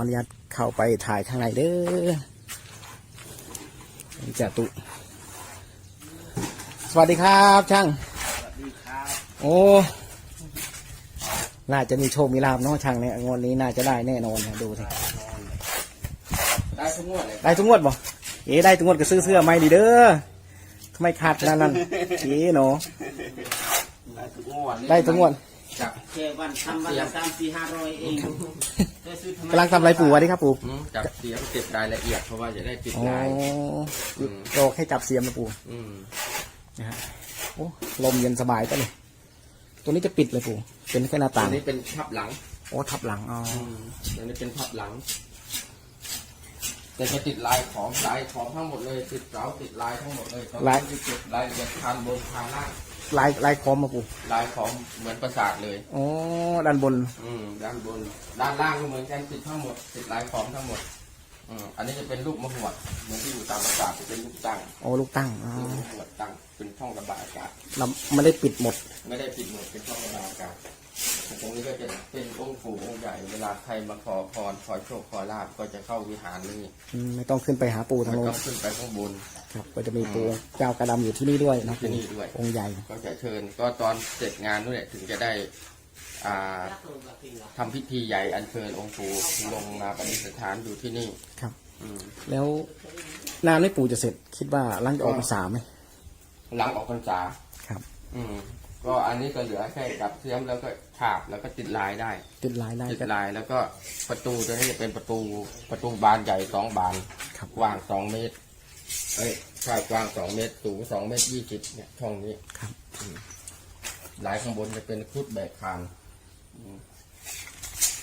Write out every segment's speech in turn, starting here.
ออนุญาตเข้าไปถ่ายข้างในเด้อนี่จะตุ สวัสดีครับช่างโอ้ น่าจะมีโชค มีลาบเนาะช่างเนี่ยงวดนี้น่าจะได้แน่นอนนะดูสิได้ทุกงวดเลยได้ทุกงวดบ่เอ๋ได้ทุกงวดก็ซื้อเสื้อใหม่ดีเด้อทำไมขาดขนาดนั้นเอ๋เนาะได้ทุกงวดได้ทุกงวด จับแค่วันทำวันละสามสี่ห้าร้อยเองได้ซื้อทำไมกำลังทำอะไรปู่สวัสดีครับปู่อืมจับเสียงเก็บรายละเอียดเพราะว่าจะได้ติดโอ้ลายโรคให้จับเสียมนะปู่อืมนะฮะโอ้ลมเย็นสบายก็เลยตัวนี้จะปิดเลยปู่เป็นแค่หน้าอัต่างนนี้เป็นทับหลังโอ้ทับหลังอ๋ออืมอันนี้เป็นทับหลัง แต่จะติดลายของลายของทั้งหมดเลยติดเสาติดลายทั้งหมดเลยตอนนี้จะเก็บรายละเอียดคานบนคานล่าง ลายลายคอมมาปู่ลายของเหมือนประสาทเลย อ๋อด้านบน อืมด้านบน ด้านล่างก็เหมือนกันติดทั้งหมดติดลายของทั้งหมดอืมอันนี้จะเป็นลูกมะหวดเหมือนที่อยู่ตามประสาทจะเป็นลูกตั้งโอ้ลูกตั้งอ๋อลูกมะหวดตั้งเป็นช่องระบายอากาศเราไม่ได้ปิดหมด ไม่ได้ปิดหมดเป็นช่องระบายอากาศ ตรงนี้ก็จะเป็นองค์ปู่องค์ใหญ่ เวลาใครมาขอพรขอโชคขอลาบก็จะเข้าวิหารนี้อืมไม่ต้องขึ้นไปหาปู่ทางไม่โน้ต้อนงขึ้นไปข้างบน ครับ ก็จะมีปู่เจ้ากระดำอยู่ที่นี่ด้วยนะที่ปู่นี่ด้วย องค์ใหญ่ ก็จะเชิญก็ตอนเสร็จงานนู่นแหละถึงจะได้อ่าทำพิธีใหญ่อัญเชิญองค์ปู่ลงมาประดิษฐานอยู่ที่นี่ ครับ อืม แล้วนานไม่ปู่จะเสร็จ คิดว่าหลังจะออกพรรษาไหมหลังออกพรรษาครับ อืม ก็อันนี้ก็เหลือแค่จับเสียมแล้วก็ฉาบแล้วก็ติดลายได้ติดลายได้ติดก็ลายแล้วก็ประตูตัวนี้จะเป็นประตูประตูบานใหญ่สองบานครับกว้างสองเมตรเอ้ยใช่กว้างสองเมตรสูงสองเมตรยี่สิบเนี่ยช่องนี้ครับลายข้างบนจะเป็นครุดแบกคาน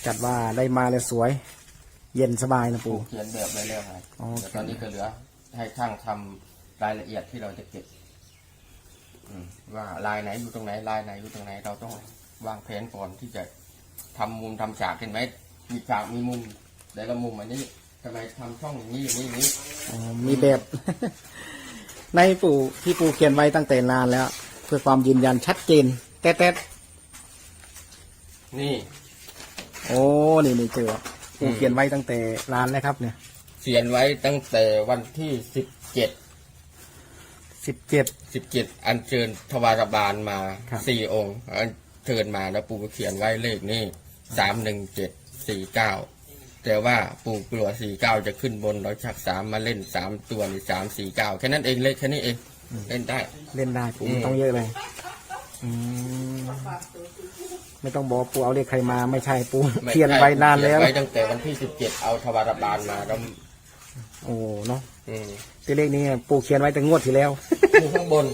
จัดว่าได้มาเลยสวย เย็นสบายนะปูปู่เขียนแบบไว้แล้วไงอ๋อแต่ตอนนี้ก็เหลือ ให้ช่างทำรายละเอียดที่เราจะเก็บอืม ว่าลายไหนอยู่ตรงไหนลายไหนอยู่ตรงไหน เราต้องวางแผนก่อนที่จะทำมุมทำฉากเห็นไหมมีฉากมีมุมแต่ละมุมอันนี้ทำไมทำช่องอย่างนี้อย่างนี้อย่างนี้อ๋อมีแบบ ในปู่ที่ปู่เขียนไว้ตั้งแต่นานแล้ว เพื่อความยืนยันชัดเจนแต๊ดนี่ๆโอ้นี่นี่เจอปู่เขียนไว้ตั้งแต่นานแล้วครับ เนี่ยเขียนไว้ตั้งแต่วันที่สิบเจ็ด สิบเจ็ด สิบเจ็ดอัญเชิญทวารบาลมาครับ สี่องค์อัญเชิญมาแล้วปู่ก็เขียนไว้เลขนี่สามหนึ่งเจ็ดสี่เก้าแต่ว่าปู่กลัวสี่เก้าจะขึ้นบนเราชักสามมาเล่นสามตัวนี่สามสี่เก้าแค่นั้นเองเลขแค่นี้เองเล่นได้ เล่นได้ปู่อืม ไม่ต้องเยอะเลยอืมไม่ต้องบอกปู่เอาเลขใครมาไม่ใช่ปู่ม่เขียนไว้นานแล้ว เขียไว้ตั้งแต่วันที่สิบเจ็ดเอาทวารบาลมาแล้วโอ้เนาะอืม ตัวเลขนี้ปู่เขียนไว้แต่งวดที่แล้ว อยู่ข้างบน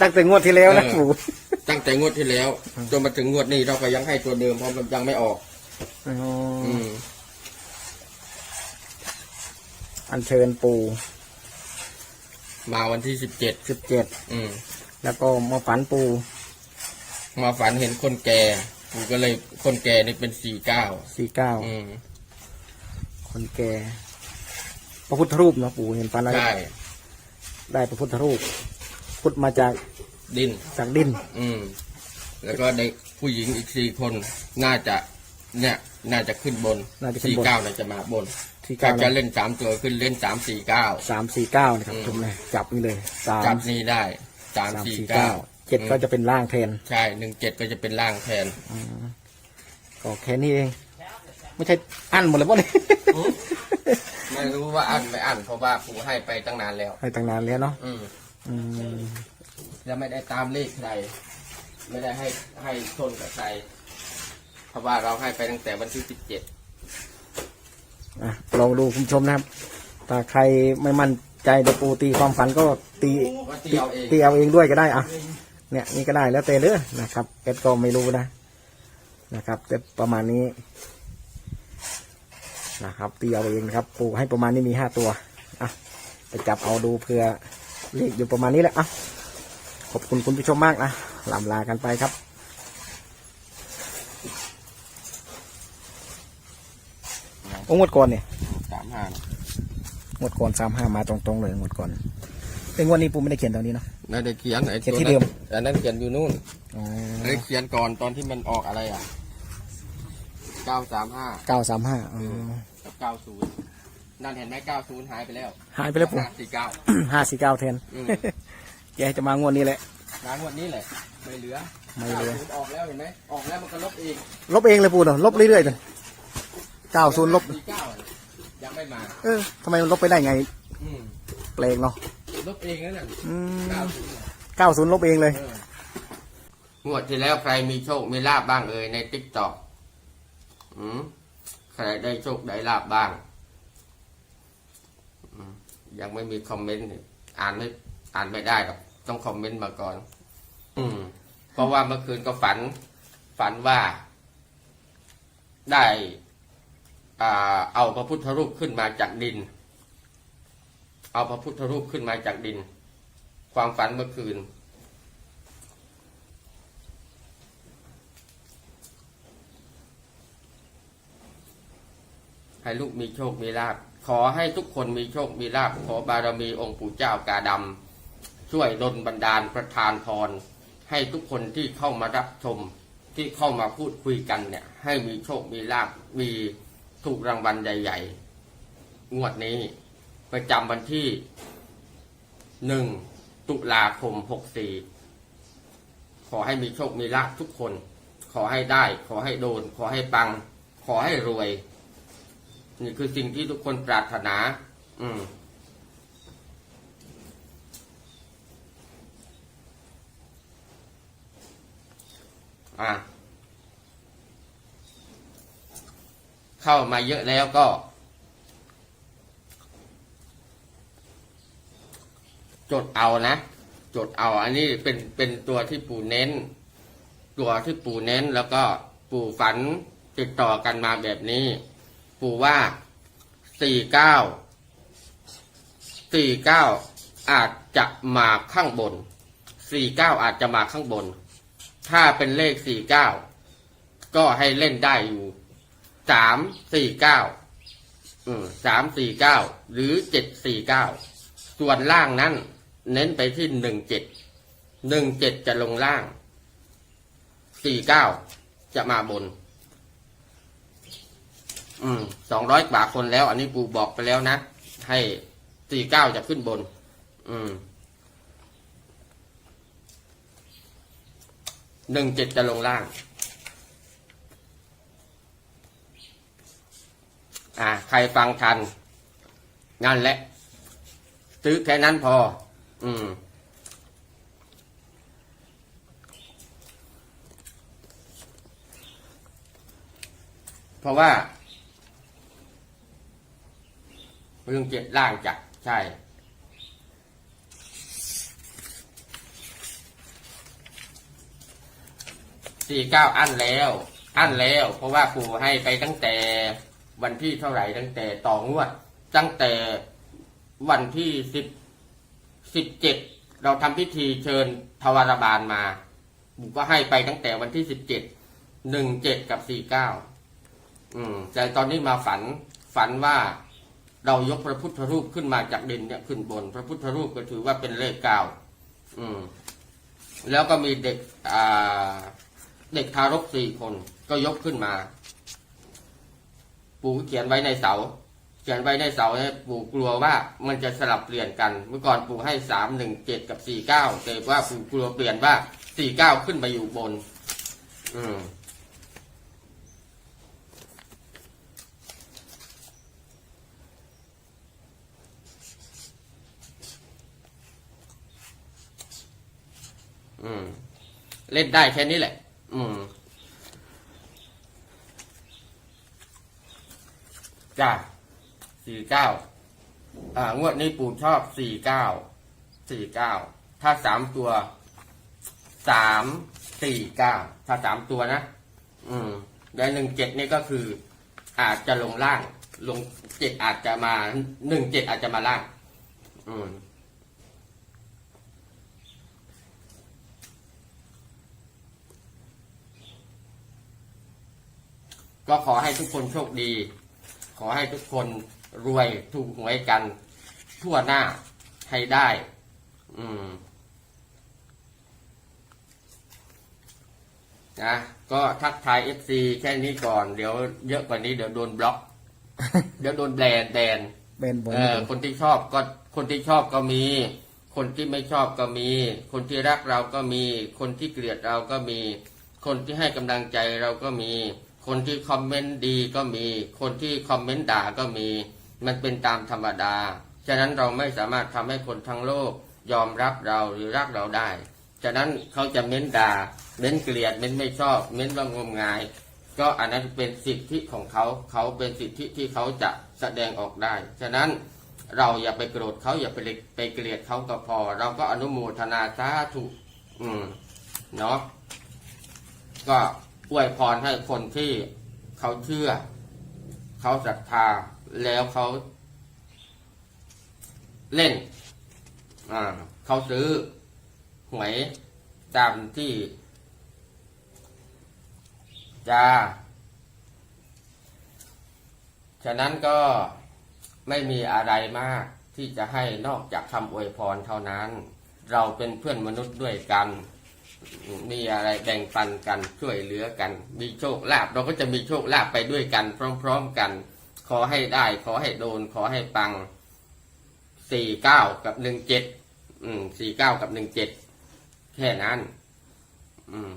ตั้งแต่งวดที่แล้วนะเออ ปู่ตั้งแต่งวดที่แล้ว จนมาถึงงวดนี้เราก็ยังให้ตัวเดิมเพราะมันยังไม่ออก อ๋อออืมอัญเชิญปู่มาวันที่สิบเจ็ดสิบเจ็ดอืม แล้วก็มาฝันปู่มาฝันเห็นคนแก่ปู่ก็เลยคนแก่นี่เป็นสี่เก้าสี่เก้าอืมคนแก่พระพุทธรูปเนาะปู่เห็นฝันแล้วใช่ได้พระพุทธรูป พุทธมาจากดิน จากดิน อืม แล้วก็ได้ผู้หญิงอีกสี่คนน่าจะ เนี่ย น่าจะขึ้นบนน่าจะขึ้นสี่บน เก้าน่าจะมาบนสี่ถ้าเก้าจะเล่นสามตัวขึ้นเล่นสามสี่เก้า สามสี่เก้านะครับอืมชมเลยจับนี่เลยสามจับนี้ได้สามสามสี่สี่เก้าเก้าเจ็ดก็จะเป็นล่างแทนใช่หนึ่งเจ็ดก็จะเป็นล่างแทน ก็แค่นี้เอง ไม่ใช่อั้นหมดเลยป่ะเนี่ย ไม่รู้ว่าอันไม่อันเพราะว่าปู่ให้ไปตั้งนานแล้ว ให้ตั้งนานแล้วเนาะ อืม อืมแล้วไม่ได้ตามเลขใครไม่ได้ให้ให้ชนกับใครเพราะว่าเราให้ไปตั้งแต่วันที่สิบเจ็ดอะลองดูคุณผู้ชมนะครับถ้าใครไม่มั่นใจเดี๋ยวปูตีความฝันก็ตีว่าที่ตีเอาเองตีเอาเองด้วยก็ได้อะเนี่ยนี่ก็ได้แล้วแต่เด้อนะครับเอ็ดก็ไม่รู้นะนะครับแต่ประมาณนี้นะครับตีเอาเองนะครับ ปูให้ประมาณนี้มีห้าตัวอะไปจับเอาดูเพื่อ เลขอยู่ประมาณนี้แหละอะขอบคุณคุณผู้ชมมากนะลำลากันไปครับโอ้งวดก่อนเนี่ยสามห้างวดก่อนสามห้ามาตรงๆเลยงวดก่อนเป็นงวดนี้ปูไม่ได้เขียนตรงนี้เนาะนั่นได้เขียนไอ้เขียนตัวที่เดิมอันนั้นเขียนอยู่นู่นอ๋อได้เขียนก่อนตอนที่มันออกอะไรอะเก้าสามห้าเก้าสามห้าอ๋อกับเก้าศูนย์ นั่นเห็นไหมเก้าศูนย์หายไปแล้วหายไปแล้วปู่ห้าสี่เก้าห้าสี่เก้าแทนอืมแกจะมางวดนี้แหละล้างวันนี้แหละไม่เหลือไม่เหลือ90ออกแล้วเห็นไหมออกแล้วมันก็ลบเองลบเองเลยปู่เนาะลบเรื่อยๆจนเก้าศูนย์ลบ สี่เก้ายังไม่มาเออทำไมมันลบไปได้ไงอืมแปลกเนาะลบเองนั่นน่ะอืมเก้าศูนย์เก้าศูนย์ลบเองเลยงวดที่แล้วใครมีโชคมีลาบบ้างเอ่ยในติ๊กต็อกอืมใครได้โชคได้ลาบบ้างอืม ยังไม่มีคอมเมนต์นี่อ่านไม่อ่านไม่ได้หรอกต้องคอมเมนต์มาก่อน อืม เพราะว่าเมื่อคืนก็ฝัน ฝันว่า ได้อ่าเอาพระพุทธรูปขึ้นมาจากดิน เอาพระพุทธรูปขึ้นมาจากดิน ความฝันเมื่อคืนให้ลูกมีโชค มีลาภ ขอให้ทุกคนมีโชค มีลาภขอบารมีองค์ปู่เจ้ากาดำช่วยดลบันดาลประทานพร ให้ทุกคนที่เข้ามารับชมที่เข้ามาพูดคุยกันเนี่ย ให้มีโชค มีลาภมีถูกรางวัลใหญ่ ๆ งวดนี้ ประจำวันที่หนึ่งตุลาคมหกสี่ขอให้มีโชค มีลาภทุกคน ขอให้ได้ ขอให้โดน ขอให้ปัง ขอให้รวย นี่คือสิ่งที่ทุกคนปรารถนา อืมอะเข้ามาเยอะแล้วก็ จดเอานะ จดเอา อันนี้เป็นเป็นตัวที่ปู่เน้น ตัวที่ปู่เน้นแล้วก็ปู่ฝันติดต่อกันมาแบบนี้ ปูว่าสี่เก้าสี่เก้าอาจจะมาข้างบนสี่เก้าอาจจะมาข้างบน ถ้าเป็นเลขสี่เก้าก็ให้เล่นได้อยู่สามสี่เก้าสามสี่เก้าหรือเจ็ดสี่เก้าส่วนล่างนั้น เน้นไปที่หนึ่งเจ็ดหนึ่งเจ็ดจะลงล่างสี่เก้าจะมาบน อืมสองร้อยกว่าคนแล้ว อันนี้ปู่บอกไปแล้วนะ ให้สี่เก้าจะขึ้นบน อืมหนึ่งเจ็ดจะลงล่าง อ่า ใครฟังทัน นั่นแหละ ซื้อแค่นั้นพอ อืมเพราะว่า เรื่องเจ็ดล่างจัดใช่ สี่เก้าอันแล้ว อันแล้ว เพราะว่าครูให้ไปตั้งแต่วันที่เท่าไหร่ตั้งแต่ต่องวด ตั้งแต่วันที่สิบสิบเจ็ดเราทำพิธีเชิญทวารบาลมาบุก็ให้ไปตั้งแต่วันที่สิบเจ็ดหนึ่งเจ็ดกับสี่เก้าอืมแต่ตอนนี้มาฝันฝันว่า เรายกพระพุทธรูปขึ้นมาจากดินเนี่ยขึ้นบน พระพุทธรูปก็ถือว่าเป็นเลขเก้าอืม แล้วก็มีเด็กอ่าเด็กทารกสี่คน ก็ยกขึ้นมา ปู่เขียนไว้ในเสา เขียนไว้ในเสาเนี่ยปู่กลัวว่ามันจะสลับเปลี่ยนกัน เมื่อก่อนปู่ให้สามหนึ่งเจ็ดกับสี่เก้าแต่ว่าปู่กลัวเปลี่ยนว่าสี่เก้าขึ้นไปอยู่บน อืม อืม เล่นได้แค่นี้แหละ อืมจ้าสี่เก้าอ่างวดนี้ปู่ชอบสี่เก้าสี่เก้าถ้าสามตัวสามสี่เก้าถ้าสามตัวนะอืมแล้หนึ่งเจ็ดนี่ก็คืออาจจะลงล่าง ลงเจ็ดอาจจะมาหนึ่งเจ็ดอาจจะมาล่าง อืม ก็ขอให้ทุกคนโชคดี ขอให้ทุกคนรวยถูกหวยกัน ทั่วหน้าให้ได้ อืมนะก็ทักทายเอฟซีแค่นี้ก่อน เดี๋ยวเยอะกว่านี้เดี๋ยวโดนบล็อก เดี๋ยวโดนแบนแบนเบนบนเออคนที่ชอบก็คนที่ชอบก็มี คนที่ไม่ชอบก็มี คนที่รักเราก็มี คนที่เกลียดเราก็มี คนที่ให้กำลังใจเราก็มี คนที่คอมเมนต์ดีก็มี คนที่คอมเมนต์ด่าก็มี มันเป็นตามธรรมดา ฉะนั้นเราไม่สามารถทำให้คนทั้งโลกยอมรับเราหรือรักเราได้ ฉะนั้นเขาจะเม้นด่า เม้นเกลียด เม้นไม่ชอบ เม้นว่างมงาย ก็อันนั้นเป็นสิทธิของเขา เขาเป็นสิทธิที่เขาจะแสดงออกได้ ฉะนั้นเราอย่าไปโกรธเขาอย่าไปไปเกลียดเขาก็พอ เราก็อนุโมทนาสาธุ อืม เนาะก็ อวยพรให้คนที่เขาเชื่อ เขาศรัทธาแล้วเขาเล่นเขาซื้อหวยตามที่จะฉะนั้นก็ไม่มีอะไรมากที่จะให้นอกจากคำอวยพรเท่านั้น เราเป็นเพื่อนมนุษย์ด้วยกัน มีอะไรแบ่งปันกันช่วยเหลือกัน มีโชคลาภเราก็จะมีโชคลาภไปด้วยกัน พร้อมๆกัน ขอให้ได้ ขอให้โดน ขอให้ปังสี่เก้ากับหนึ่งเจ็ดอืมสี่เก้ากับหนึ่งเจ็ดแค่นั้น อืม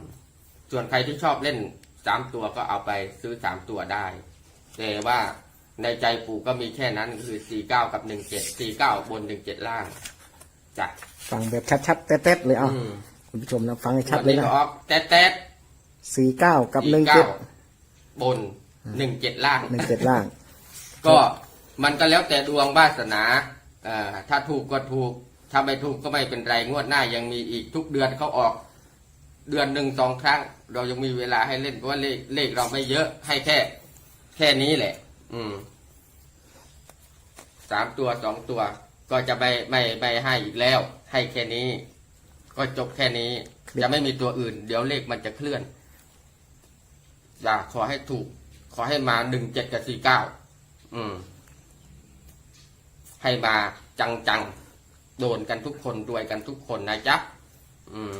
ส่วนใครที่ชอบเล่นสามตัวก็เอาไปซื้อสามตัวได้ แต่ว่าในใจปู่ก็มีแค่นั้นคือสี่เก้ากับหนึ่งเจ็ดสี่เก้าบนหนึ่งเจ็ดล่างจ้ะฟังแบบชัดๆเต๊ดๆเลยเอา อืม คุณผู้ชมนะฟังให้ชัดเลยวันนี้นะก็ออกแต๊ดแต๊ดสี่เก้ากับหนึ่งสี่เจ็ดเก้าบนหนึ่งเจ็ดล่างหนึ่งเจ็ดล่าง ก็มันก็แล้วแต่ดวงวาสนาเอ่อถ้าถูกก็ถูก ถ้าไม่ถูกก็ไม่เป็นไรงวดหน้ายังมีอีกทุกเดือนเขาออกเดือนหนึ่งสองครั้ง เรายังมีเวลาให้เล่นเพราะว่าเลขเลขเราไม่เยอะให้แค่ แค่นี้แหละ อืมสามตัวสองตัว ก็จะไม่ไม่ไม่ให้อีกแล้ว ให้แค่นี้ ก็จบแค่นี้ จะไม่มีตัวอื่น เดี๋ยวเลขมันจะเคลื่อน อยากขอให้ถูก ขอให้มาหนึ่งเจ็ดกับสี่เก้าอืม ให้มาจังๆ โดนกันทุกคนรวยกันทุกคนนะจ๊ะ อืม